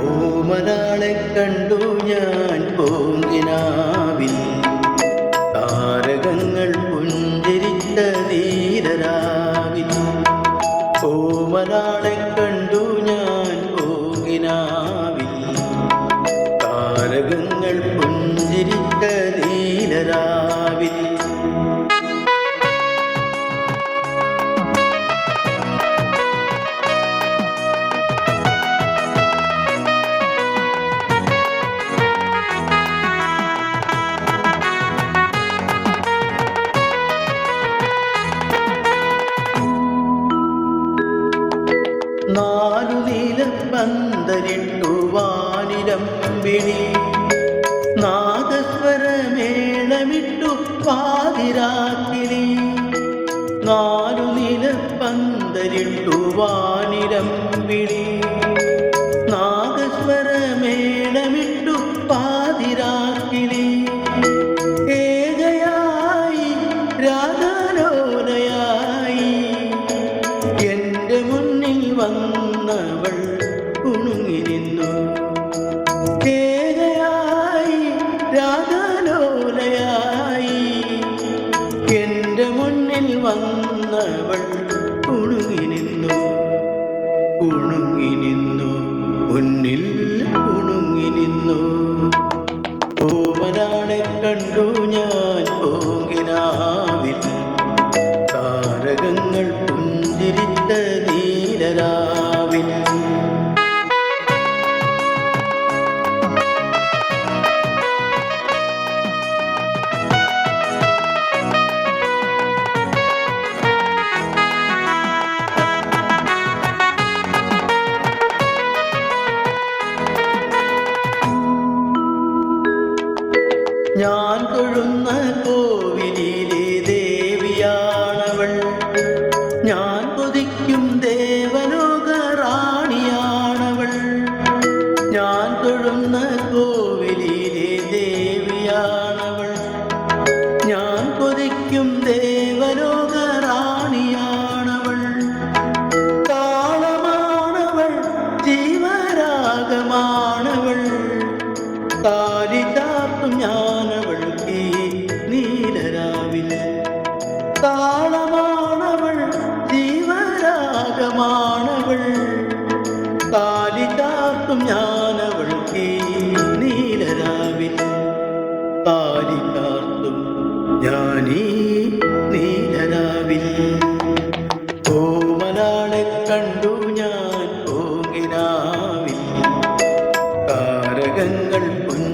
ഓമനാളെ കണ്ടു ഞാൻ പൂങ്കിനാവിൽ. നീല പന്തലിട്ടു വാനിരം വിളി. നാദസ്വരമേളമിട്ടു പാതിരാക്കിളി നാലു നില വാനിരം വന്നവൾ ഉണുങ്ങിരുന്നു നിന്നു. ഏകയായി രാഗലോലയായി. എന്റെ മുന്നിൽ വന്നവൾ ഉണുങ്ങിരുന്നു നിന്നു. നിന്നു. മുന്നിൽ ഉണുങ്ങിരുന്നു നിന്നു. കണ്ടു ഞാൻ പോകിനാവിൽ താരകങ്ങൾ പുഞ്ചിരിത്ത നീലരാവിൽ ഞാൻ തൊഴുന്ന കോവിലിലെ ജീവരാഗമാണവൾ താലി ചാർത്തും ഞാനവൾ ഈ നീലരാവിൽ താലി ഞാനീ നീലരാവിൽ. ഓമനാളെ കണ്ടു ഞാൻ പോകിനാവിൽ താരകങ്ങൾ പുഞ്ചിരിച്ച